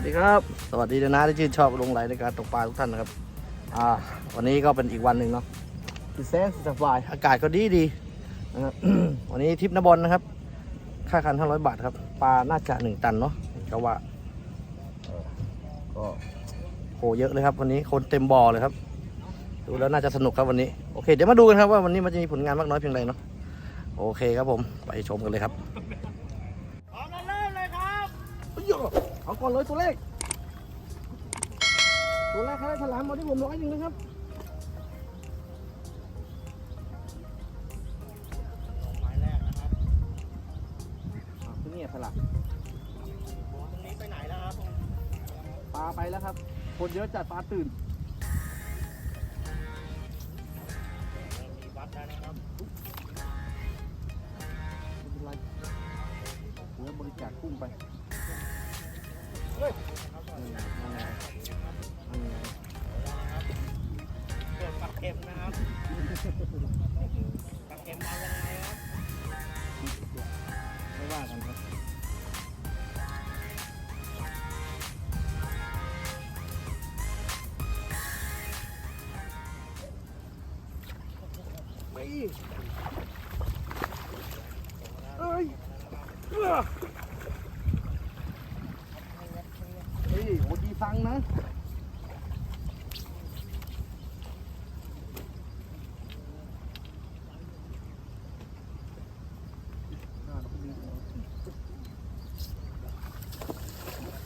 วัสดีครับ สวัสดีนะที่ชื่นชอบลงไหลในการตกปลาทุกท่านนะครับ อ่า วันนี้ก็เป็นอีกวันหนึ่งเนาะคือแสนสบาย อากาศก็ดีดีนะครับ วันนี้ทริปนบอลนะครับ ค่าคัน500บาทครับ ปลาน่าจะ1ตันเนาะก็ว่าเออก็โหเยอะเลยครับ วันนี้คนเต็มบ่อเลยครับ ดูแล้วน่าจะสนุกครับวันนี้ โอเค เดี๋ยวมาดูกันครับว่าวันนี้มันจะมีผลงานมากน้อยเพียงไรเนาะ โอเคครับผม ไปชมกันเลยครับ เอาก่อนเลยตัวเลขตัวแรกครับฉลามมาที่ผมร้อยหนึ่งนะครับหมายแรกนะครับอะที่นี่ฉลามโอ้ตรงนี้ไปไหนแล้วครับปลาไปแล้วครับ คนเยอะจัดปลาตื่นมีวัดแล้นะครับไม่เป็นไรเดี๋ยบริจาคกุ้งไป เฮ้ยนี่ไงนั่นไงนั่นไงเกิดปักเข็มนะครับปักเข็มมายังไงครับไม่ว่ากันครับไปเอ้ยเอ้อเฟังนะ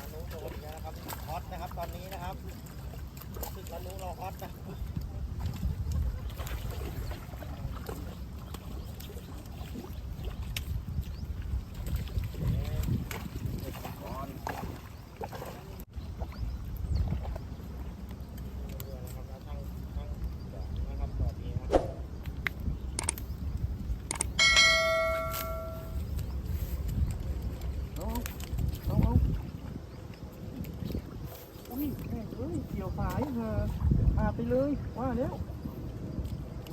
อนุโดนนะครับฮอตนะครับตอนนี้นะครับสึกอนุเราฮอตนะ เอาเอาเอาอุ้ยแม่งเอ้ยเกี่ยวสายฮะอา ไปเลยว่าแล้ว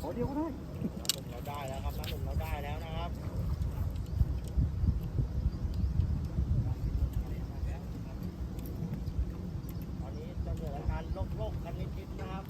ขอเดียวก็ได้เราได้แล้วครับน้ำหนุ่มเราได้แล้วนะครับตอนนี้จะเกิดอาการโรคๆกันนิดๆนะครับ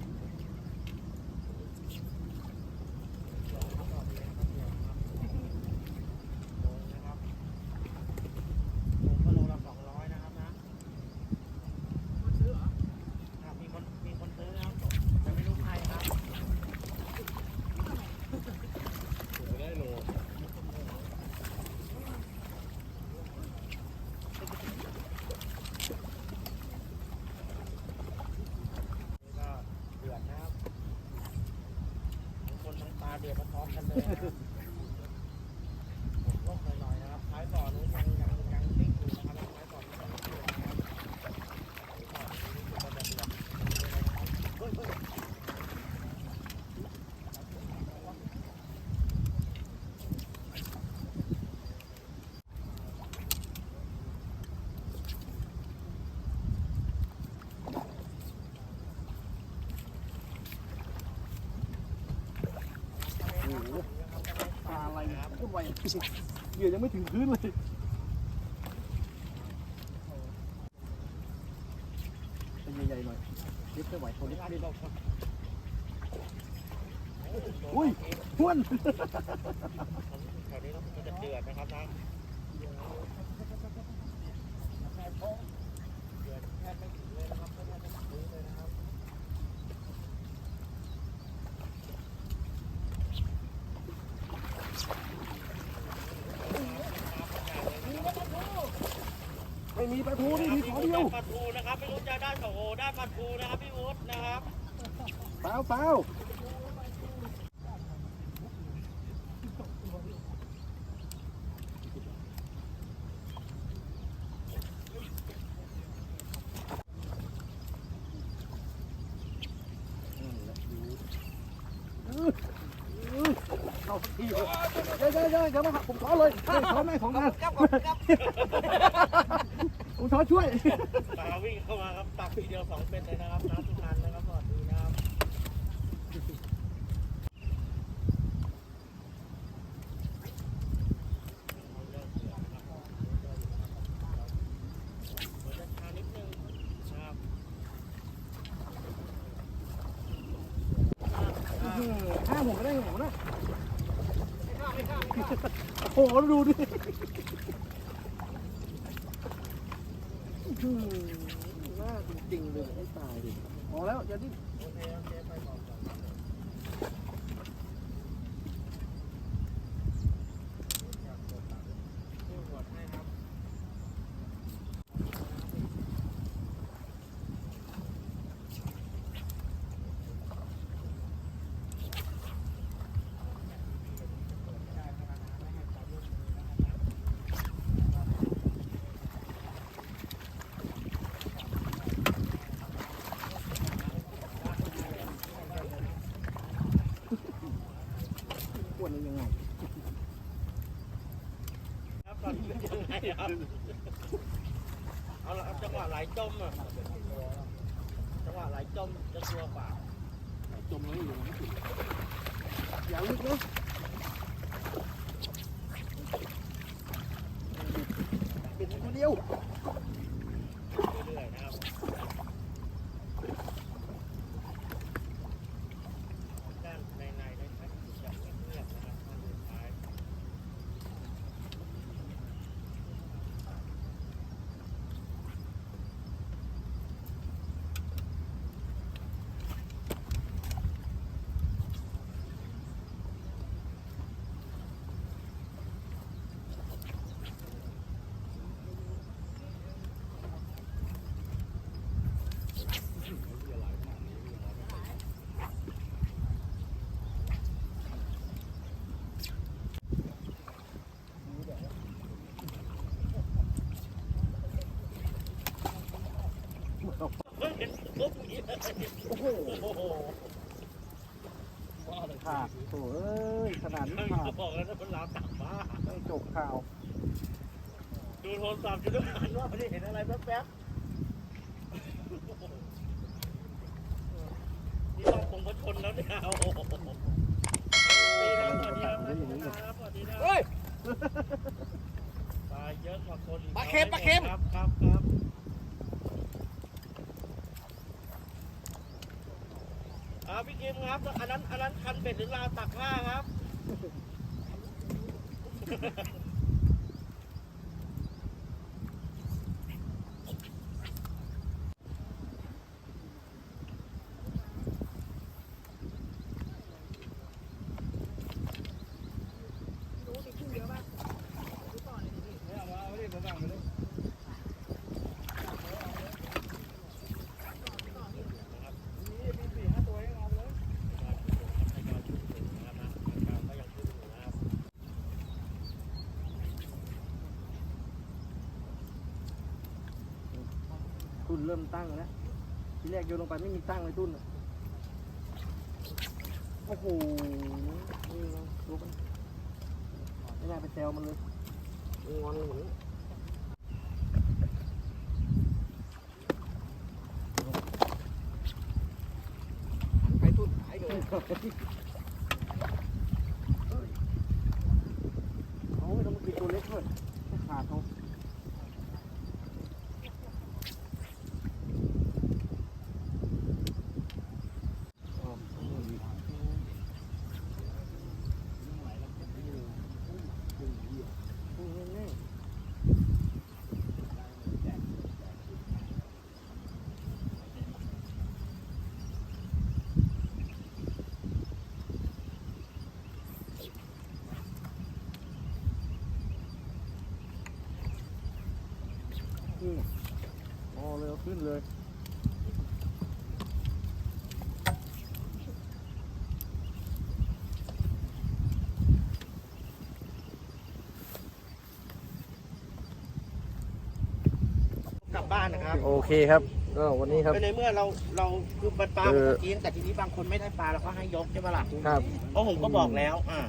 Thank you. ปลาอะไรพูดไวเหยื่อยังไม่ถึงพื้นเลย เป็นใหญ่ๆหน่อยเล็กไม่ไหวคนเล็กนิดอุ้ยห้วนแถวนี้ก็จะเดือดนะครับนะเดือดแทบไม่ถึงเลยนะครับแทบไม่ถึงพื้นเลยนะครับ ไม่มีปลาทูนี่มีขอเดียวปลาทูนะครับไม่รู้จะได้สองโอได้ปลาทูนะครับพี่วุฒินะครับเปล่าเปล่าเอาทีเดี๋ยวเดี๋ยวเดี๋ยวเดี๋ยวมาครับผมขอเลยเฮ้ยขอแม่ของงานครับ ผมช้อนช่วย ตาวิ่งเข้ามาครับตักทีเดียวสองเป็นเลยนะครับน้ำทุกันนะครับสวัสดีนะครับห้าหัวก็ได้หัวนะโอ้โหดูดิ จริงเลยไอ้ตายดิพอแล้วอย่าดิ้น ปวดยังไง ครับตอนนี้ เป็นยังไงครับเอาละจังหวะไหลจมอะจังหวะไหลจมจะกลัวเปล่าจมแล้วอยู่ไม่ถึงอย่าลึกนะเป็นตัวเดียว เรื่อยๆนะครับด้านในในๆนะครับจะเงียบๆนะครับด้านสุดท้าย โอ้โหขาดโถ่เอ้ยขนาดนี้ขาดบอกแล้วนะมันลาวต่ำมากไม่จบข่าว ดูโทรศัพท์อยู่ด้วยกันว่าไม่ได้เห็นอะไรแป๊บๆนี่ต้องคงพชนแล้วเนี่ยโอ้โหดีนะสวัสดีครับสวัสดีนะเฮ้ยปลาเยอะกว่าคนปลาเค็มปลาเค็มครับครับครับ อ่าพี่เกมครับ อันนั้นอันนั้นคันเป็ดหรือลาวตักผ้าครับ ตุ้น เริ่มตั้งแล้วทีแรกโยนลงไปไม่มีตั้งเลยตุ้นอะโอ้โหนี่นะดูมันไม่น่าไปแซวมันเลยงอนเหมือนไปตุ้นหายเลยเอาไม่ต้องมากินตัวเล็กด้วยขาดเขาอ๋อเอาอีกโอ้ยแน่อืมอ๋อ เลยเอาขึ้นเลย กลับบ้านนะครับโอเคครับก็วันนี้ครับ ก็ในเมื่อเราเราคือปลาปลาเออกินแต่ทีนี้บางคนไม่ได้ปลาเราก็ให้ยกใช่ไหมล่ะครับ เพราะผมก็บอกแล้วอ่า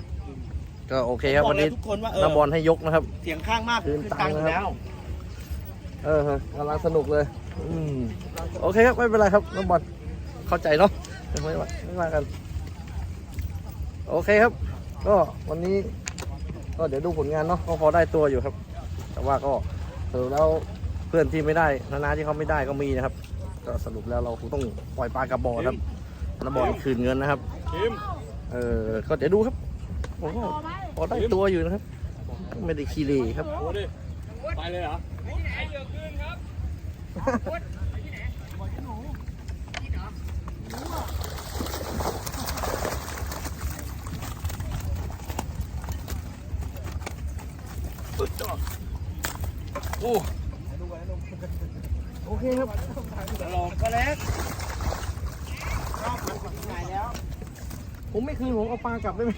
ก็โอเคครับ บอวักนแล้นี้วทุกคนว่าเออน้ำบอลให้ยกนะครับ เสียงข้างมากคืคืนอตัตังงค์ค์นะครับแล้ว เออกำลังสนุกเลย อืมโอเคครับ ไม่เป็นไรครับน้องบอลเข้าใจเนาะไม่ว่าไม่ว่ากัน โอเคครับ ก็วันนี้ ก็เดี๋ยวดูผลงานเนาะก็พอได้ตัวอยู่ครับ แต่ว่าก็สรุปแล้วเพื่อนที่ไม่ได้นานาที่เขาไม่ได้ก็มีนะครับ ก็สรุปแล้วเราคงต้องปล่อยปลากระบอกครับน้ำบอลคืนเงินนะครับทีมเออก็เดี๋ยวดูครับผมก็พอได้ตัวอยู่นะครับ ไม่ได้ขี้เหร่ ครับโอ้ดิไปเลยเหรอโอ้โอเคครับหลอกก็เล็กรอบมันถึงไหนแล้ว ผมไม่คืนผมเอาปลากลับได้ไหม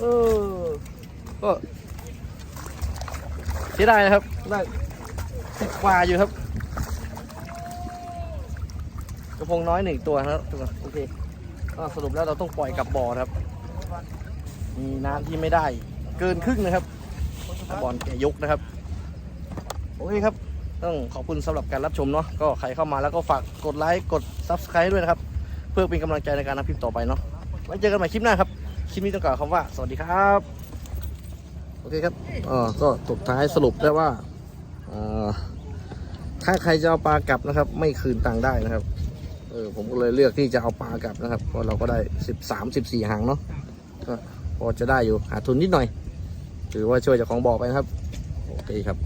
เออก็ สียดายนะครับได้สิบกว่าอยู่ครับ กระพงน้อยหนึ่งตัวครับโอเคก็สรุปแล้วเราต้องปล่อยกลับบ่อนครับ มีน้ำที่ไม่ได้ เกินครึ่งนะครับบอลแกยกนะครับโอเคครับ ต้องขอบคุณสำหรับการรับชมเนาะก็ใครเข้ามาแล้วก็ฝากกดไลค์กด Subscribe ด้วยนะครับ เพื่อเป็นกำลังใจในการทำคลิปต่อไปเนาะไว้เจอกันใหม่คลิปหน้าครับ คลิปนี้ต้องกล่าวคำว่า สวัสดีครับ โอเคครับอ๋อก็สุดท้ายสรุปได้ว่าอ่าถ้าใครจะเอาปลากลับนะครับ ไม่คืนตังค์ได้นะครับ เออผมก็เลยเลือกที่จะเอาปลากลับนะครับเพราะเราก็ได้สิบสามสิบสี่หางเนาะก็พอจะได้อยู่หาทุนนิดหน่อย ถือว่าช่วยจากของบอกไปนะครับ โอเคครับ